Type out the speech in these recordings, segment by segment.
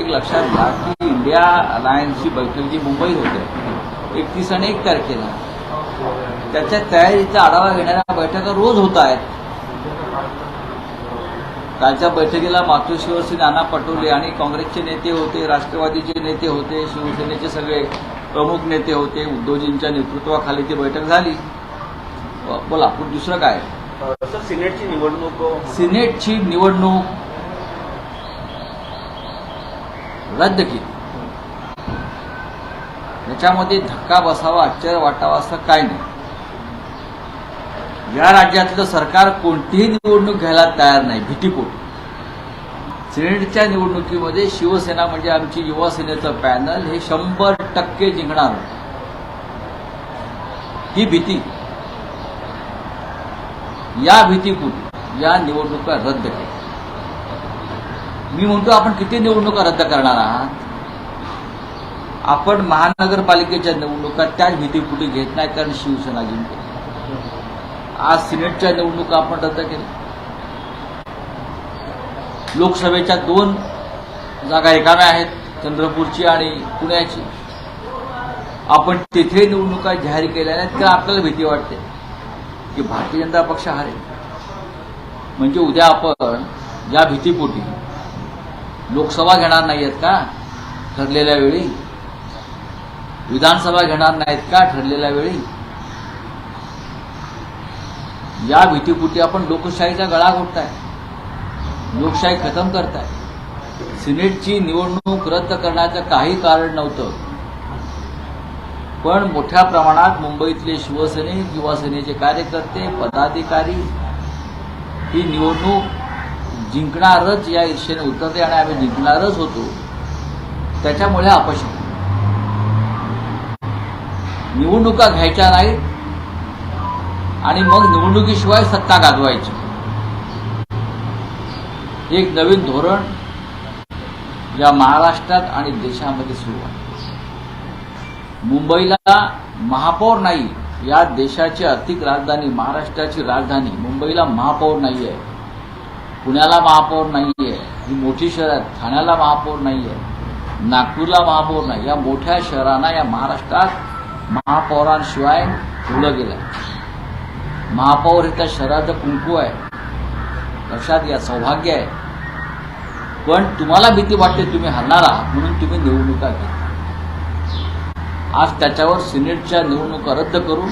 एक लक्षात घ्या की इंडिया अलायन्सची बैठक जी मुंबईत होते एकतीस आणि एक तारखेला त्याच्या तयारीचा आढावा घेणाऱ्या बैठका रोज होत आहेत. कालच्या बैठकीला मातोश्रीवरचे नाना पटोले आणि काँग्रेसचे नेते होते राष्ट्रवादीचे नेते होते शिवसेनेचे सगळे प्रमुख नेते होते उद्धवजींच्या नेतृत्वाखाली ती बैठक झाली. बोला पुढे दुसरं काय? सिनेटची निवडणूक सिनेटची निवडणूक रद्द केली. याच्यामध्ये धक्का बसावा आश्चर्य वाटावा असं काय नाही. या राज्यातलं सरकार कोणतीही निवडणूक घ्यायला तयार नाही भीतीपोट. सिनेटच्या निवडणुकीमध्ये शिवसेना म्हणजे आमची युवा सेनेचं पॅनल हे शंभर टक्के जिंकणार ही भीती. या भीतीपोटी या निवडणुका रद्द केल्या. मी म्हणतो आपण किती निवडणुका रद्द करणार आहात? आपण महानगरपालिकेच्या निवडणुका त्याच भीतीपोटी घेत नाही कारण शिवसेना जिंकते आज सिनेटच्या निवडणुका आपण रद्द केल्या लोकसभेच्या दोन जागा रिकाम्या आहेत चंद्रपूरची आणि पुण्याची. आपण तिथे निवडणुका जाहीर केल्या नाहीत तर आपल्याला भीती वाटते की भारतीय जनता पक्ष हारेल. म्हणजे उद्या आपण या भीतीपोटी लोकसभा घेणार नाही आहेत का? ठरलेल्या वेळी? विधानसभा घेणार नाहीत का? ठरलेल्या वेळी? या भीतीपुटी आपण लोकशाहीचा गळा घोटताय. लोकशाही खतम करताय. सिनेटची निवडणूक रद्द करण्याचं काही कारण नव्हतं. पण मोठ्या प्रमाणात मुंबईतले शिवसैनिक युवासेनेचे कार्यकर्ते पदाधिकारी ही निवडणूक जिंकणारच या ईर्षेने उतरते आणि आम्ही जिंकणारच होतो. त्याच्यामुळे अपश निवडणुका घ्यायच्या नाहीत आणि मग निवडणुकीशिवाय सत्ता गाजवायची. एक नवीन धोरण या महाराष्ट्रात आणि देशामध्ये सुरू आहे. मुंबईला महापौर नाही या देशाची आर्थिक राजधानी महाराष्ट्राची राजधानी मुंबईला महापौर नाही आहे पुण्याला महापौर नाही आहे ही मोठी शहर आहेत ठाण्याला महापौर नाही आहे नागपूरला महापौर नाही या मोठ्या शहरांना या महाराष्ट्रात महापौरांशिवाय ठेवलं गेलं आहे महापौर हे त्या शहराचं कुंकू आहे. लक्षात या सौभाग्य आहे. पण तुम्हाला भीती वाटते तुम्ही हरणार आहात म्हणून तुम्ही निवडणुका घेता. आज त्याच्यावर सिनेटच्या निवडणुका रद्द करून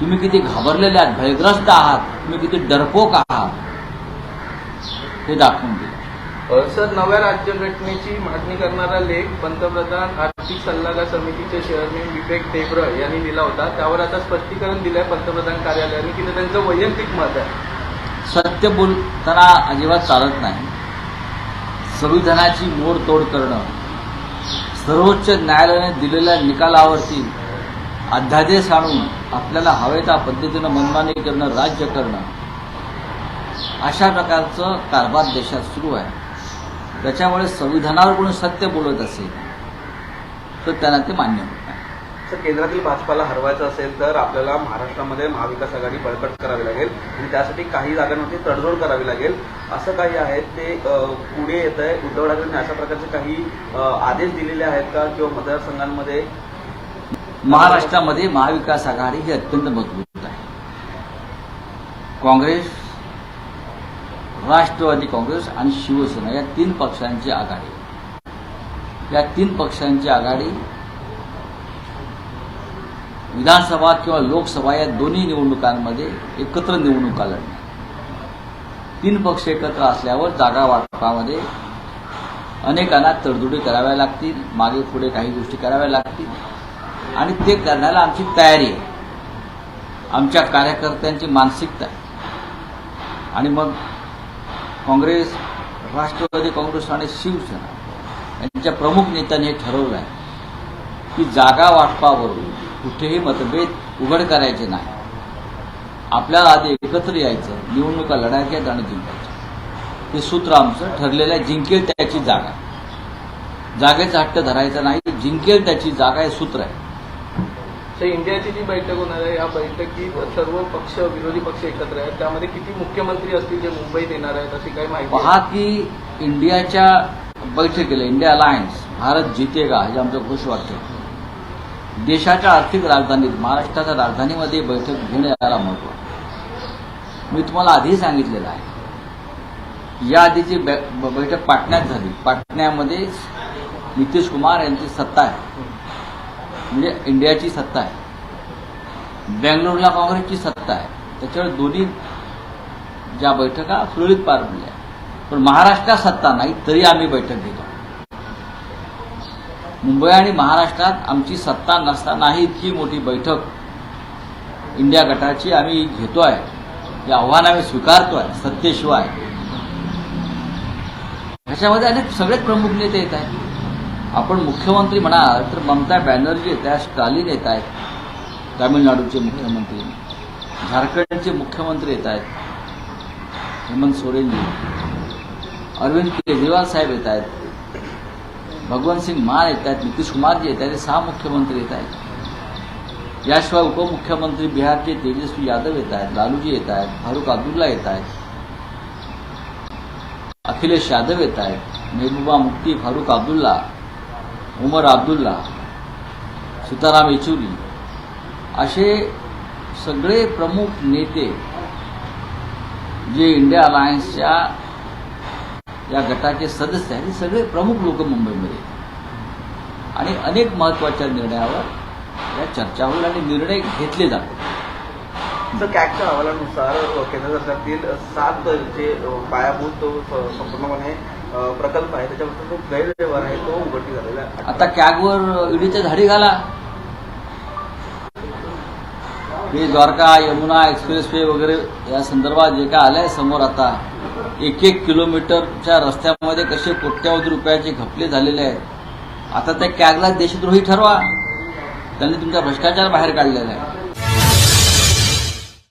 तुम्ही किती घाबरलेले आहात भयग्रस्त आहात तुम्ही किती डरपोक आहात हे दाखवून दिलं. सर नव्या राज्यघटनेची मागणी करणारा लेख पंतप्रधान आर्थिक सल्लागार समितीचे चेअरमॅन विवेक देब्र यांनी दिला होता. त्यावर आता स्पष्टीकरण दिलंय पंतप्रधान कार्यालयाने की त्यांचं वैयक्तिक मत आहे. सत्य बोलताना अजिबात चालत नाही. संविधानाची मोडतोड करणं सर्वोच्च न्यायालयाने दिलेल्या निकालावरती अध्यादेश आणून आपल्याला हवे त्या पद्धतीनं मनमानी करणं राज्य करणं अशा प्रकारचं कारभार देशात सुरू आहे. त्याच्यामुळे संविधानावर कोणी सत्य बोलत असेल तर त्यांना ते मान्य होत नाही. सर केंद्रातील भाजपाला हरवायचं असेल तर आपल्याला महाराष्ट्रामध्ये महाविकास आघाडी बळकट करावी लागेल आणि त्यासाठी काही जागांमध्ये तडजोड करावी लागेल. असं काही आहे ते पुढे येत आहे उद्धव ठाकरेंनी अशा प्रकारचे काही आदेश दिलेले आहेत का? किंवा मतदारसंघांमध्ये महाराष्ट्रामध्ये महाविकास आघाडी ही अत्यंत मजबूत आहे. काँग्रेस राष्ट्रवादी काँग्रेस आणि शिवसेना या तीन पक्षांची आघाडी. या तीन पक्षांची आघाडी विधानसभा किंवा लोकसभा या दोन्ही निवडणुकांमध्ये एकत्र निवडणुका लढणार. तीन पक्ष एकत्र असल्यावर जागा वाटपामध्ये अनेकांना तडजोडी कराव्या लागतील मागे पुढे काही गोष्टी कराव्या लागतील. आणि ते करण्याला आमची तयारी आहे. आमच्या कार्यकर्त्यांची मानसिकता आहे. आणि मग काँग्रेस राष्ट्रवादी काँग्रेस आणि शिवसेना यांच्या प्रमुख नेत्यांनी हे ठरवलं आहे की जागा वाटपावरून कुठेही मतभेद उघड करायचे नाही. आपल्याला आधी एकत्र यायचं निवडणुका लढायच्या आणि जिंकायच्या हे सूत्र आमचं ठरलेलं आहे. जिंकेल त्याची जागा. जागेचा हट्ट धरायचा नाही. जिंकेल त्याची जागा हे सूत्र आहे. तर इंडियाची जी बैठक होणार आहे या बैठकीत सर्व पक्ष विरोधी पक्ष एकत्र आहेत त्यामध्ये किती मुख्यमंत्री असतील जे मुंबईत येणार आहेत अशी काही माहिती? पहा की इंडियाच्या बैठकीला इंडिया अलायन्स भारत जितेगा हे आमचं घोषवाक्य देशाच्या आर्थिक राजधानीत महाराष्ट्राच्या राजधानीमध्ये बैठक घेणं याला महत्त्व. मी तुम्हाला आधी सांगितलेलं आहे या आधीची बैठक पाटण्यात झाली पाटण्यामध्ये नितीश कुमार यांची सत्ता आहे म्हणजे इंडियाची सत्ता आहे. बेंगलोरला काँग्रेसची सत्ता आहे. त्याच्यावर दोन्ही ज्या बैठका सुरळीत पार पडल्या. पण महाराष्ट्रात सत्ता नाही तरी आम्ही बैठक घेतो. मुंबई आणि महाराष्ट्रात आमची सत्ता नसतानाही इतकी मोठी बैठक इंडिया गटाची आम्ही घेतो आहे. हे आव्हान आम्ही स्वीकारतोय सत्तेशिवाय. ह्याच्यामध्ये अनेक सगळेच प्रमुख नेते येत आहेत. आपण मुख्यमंत्री म्हणाल तर ममता बॅनर्जी येत आहेत स्टालिन येत आहेत तामिळनाडूचे मुख्यमंत्री झारखंडचे मुख्यमंत्री येत आहेत हेमंत सोरेनजी अरविंद केजरीवाल साहेब येत आहेत भगवंत सिंग मान येत आहेत नितीश कुमारजी येत आहेत हे सहा मुख्यमंत्री येत आहेत याशिवाय उपमुख्यमंत्री बिहारचे तेजस्वी यादव येत आहेत लालूजी येत आहेत फारुख अब्दुल्ला येत आहेत अखिलेश यादव येत आहेत मेहबूबा मुफ्ती फारुख अब्दुल्ला उमर अब्दुल्ला सीताराम येचुरी असे सगळे प्रमुख नेते जे इंडिया अलायन्सच्या या गटाचे सदस्य आहेत हे सगळे प्रमुख लोक मुंबईमध्ये आणि अनेक महत्त्वाच्या निर्णयावर या चर्चा होईल आणि निर्णय घेतले जातात कॅगच्या अहवालानुसार केंद्र सरकारतील सात जे पायाभूत संपूर्णपणे प्रकल्प आहे. त्याच्याबद्दल जो गैरव्यवहार आहे तो उघडकी झालेला आहे. आता कॅगवर ईडीच्या झाडी घाला. हे द्वारका यमुना एक्सप्रेसवे वगैरे या संदर्भात जे काय आलंय समोर आता एक एक किलोमीटरच्या रस्त्यामध्ये कसे कोट्यावधी रुपयाचे घपले झालेले आहेत. आता त्या कॅगला देशद्रोही ठरवा. त्यांनी तुमचा भ्रष्टाचार बाहेर काढलेला आहे.